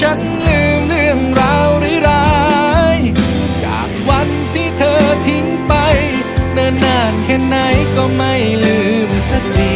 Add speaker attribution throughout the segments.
Speaker 1: ฉันลื
Speaker 2: มเรื่องราวร้ายๆจากวันที่เธอทิ้งไปเนิ่นนานแค่ไหนก็ไม่ลืมสักที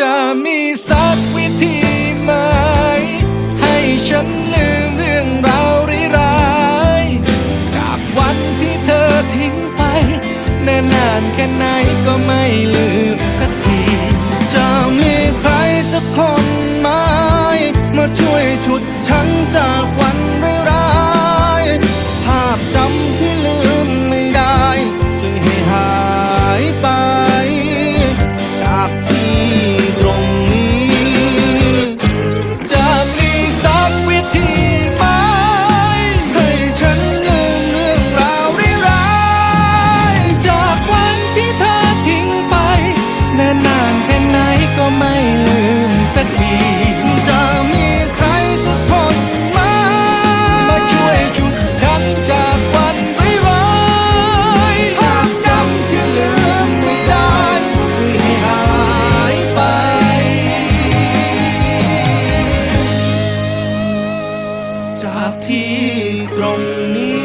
Speaker 2: จะมีสักวิธีไหม ให้ฉันลืมเรื่องราวร้ายจากวันที่เธอทิ้งไป แน่
Speaker 1: นนาน
Speaker 2: แค่ไหนา
Speaker 1: กที่ตรงนี้